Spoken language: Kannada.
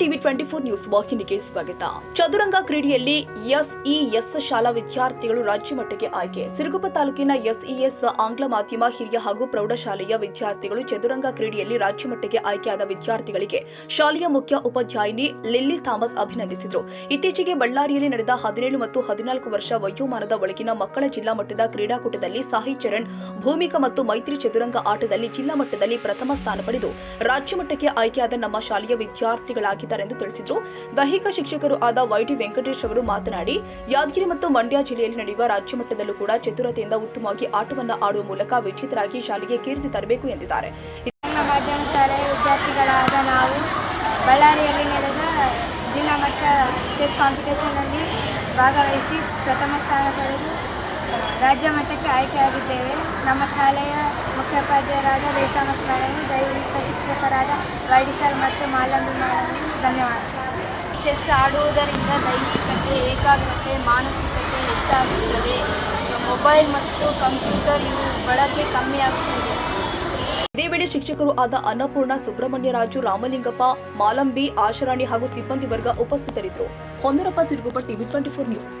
ಟಿವಿ ಟ್ವೆಂಟಿ ಫೋರ್ ನ್ಯೂಸ್ ವಾಹಿನಿಗೆ ಸ್ವಾಗತ. ಚದುರಂಗ ಕ್ರೀಡೆಯಲ್ಲಿ ಎಸ್ಇಎಸ್ ಶಾಲಾ ವಿದ್ಯಾರ್ಥಿಗಳು ರಾಜ್ಯ ಮಟ್ಟಕ್ಕೆ ಆಯ್ಕೆ. ಸಿರುಗುಪ್ಪ ತಾಲೂಕಿನ ಎಸ್ಇಎಸ್ ಆಂಗ್ಲ ಮಾಧ್ಯಮ, ಹಿರಿಯ ಹಾಗೂ ಪ್ರೌಢಶಾಲೆಯ ವಿದ್ಯಾರ್ಥಿಗಳು ಚದುರಂಗ ಕ್ರೀಡೆಯಲ್ಲಿ ರಾಜ್ಯ ಮಟ್ಟಕ್ಕೆ ಆಯ್ಕೆಯಾದ ವಿದ್ಯಾರ್ಥಿಗಳಿಗೆ ಶಾಲೆಯ ಮುಖ್ಯ ಉಪಾಧ್ಯಾಯಿನಿ ಲಿಲ್ಲಿ ಥಾಮಸ್ ಅಭಿನಂದಿಸಿದರು. ಇತ್ತೀಚೆಗೆ ಬಳ್ಳಾರಿಯಲ್ಲಿ ನಡೆದ ಹದಿನೇಳು ಮತ್ತು ಹದಿನಾಲ್ಕು ವರ್ಷ ವಯೋಮಾನದ ಒಳಗಿನ ಮಕ್ಕಳ ಜಿಲ್ಲಾ ಮಟ್ಟದ ಕ್ರೀಡಾಕೂಟದಲ್ಲಿ ಸಾಹಿ ಚರಣ್, ಭೂಮಿಕಾ ಮತ್ತು ಮೈತ್ರಿ ಚದುರಂಗ ಆಟದಲ್ಲಿ ಜಿಲ್ಲಾ ಮಟ್ಟದಲ್ಲಿ ಪ್ರಥಮ ಸ್ಥಾನ ಪಡೆದು ರಾಜ್ಯ ಮಟ್ಟಕ್ಕೆ ಆಯ್ಕೆಯಾದ ನಮ್ಮ ಶಾಲೆಯ ವಿದ್ಯಾರ್ಥಿಗಳಾಗಿದ್ದಾರೆ ಎಂದು ತಿಳಿಸಿದರು. ದೈಹಿಕ ಶಿಕ್ಷಕರು ಆದ ವೈಟಿ ವೆಂಕಟೇಶ್ ಅವರು ಮಾತನಾಡಿ, ಯಾದಗಿರಿ ಮತ್ತು ಮಂಡ್ಯ ಜಿಲ್ಲೆಯಲ್ಲಿ ನಡೆಯುವ ರಾಜ್ಯ ಮಟ್ಟದಲ್ಲೂ ಕೂಡ ಚತುರತೆಯಿಂದ ಉತ್ತಮವಾಗಿ ಆಟವನ್ನು ಆಡುವ ಮೂಲಕ ವಿಜೇತರಾಗಿ ಶಾಲೆಗೆ ಕೀರ್ತಿ ತರಬೇಕು ಎಂದಿದ್ದಾರೆ. ಮಾಧ್ಯಮ ಶಾಲೆಯ ವಿದ್ಯಾರ್ಥಿಗಳಾದ ನಾವು ಬಳ್ಳಾರಿಯಲ್ಲಿ ನಡೆದ ಜಿಲ್ಲಾ ಮಟ್ಟ ಚೆಸ್ ಕಾಂಪಿಟೇಷನ್ನಲ್ಲಿ ಭಾಗವಹಿಸಿ ಪ್ರಥಮ ಸ್ಥಾನ ಪಡೆದು ರಾಜ್ಯ ಮಟ್ಟಕ್ಕೆ ಆಯ್ಕೆಯಾಗಿದ್ದೇವೆ ನಮ್ಮ ಶಾಲೆಯ ಮುಖ್ಯೋಪಾಧ್ಯಾಯರಾದ ರೇಖಾ ಮೇಡಮ್ ದೈಹಿಕ ಶಿಕ್ಷಕರಾದ ವೈಡಿ ಸರ್ ಮತ್ತು ಮಾಲಂಬಿ ಮೇಡಮ್ ಧನ್ಯವಾದ. ಚೆಸ್ ಆಡುವುದರಿಂದ ದೈಹಿಕತೆ ಏಕಾಗ್ರತೆ ಮಾನಸಿಕತೆ ಹೆಚ್ಚಾಗುತ್ತದೆ. ಮೊಬೈಲ್ ಮತ್ತು ಕಂಪ್ಯೂಟರ್ ಇವು ಬಳಕೆ ಕಮ್ಮಿ ಆಗುತ್ತದೆ. ಇದೇ ವೇಳೆ ಶಿಕ್ಷಕರು ಆದ ಅನ್ನಪೂರ್ಣ ಸುಬ್ರಹ್ಮಣ್ಯರಾಜು ರಾಮಲಿಂಗಪ್ಪ ಮಾಲಂಬಿ ಆಶರಾಣಿ ಹಾಗೂ ಸಿಬ್ಬಂದಿ ವರ್ಗ ಉಪಸ್ಥಿತರಿದ್ದರು. Honnarappa Siruguppa TV twenty four news.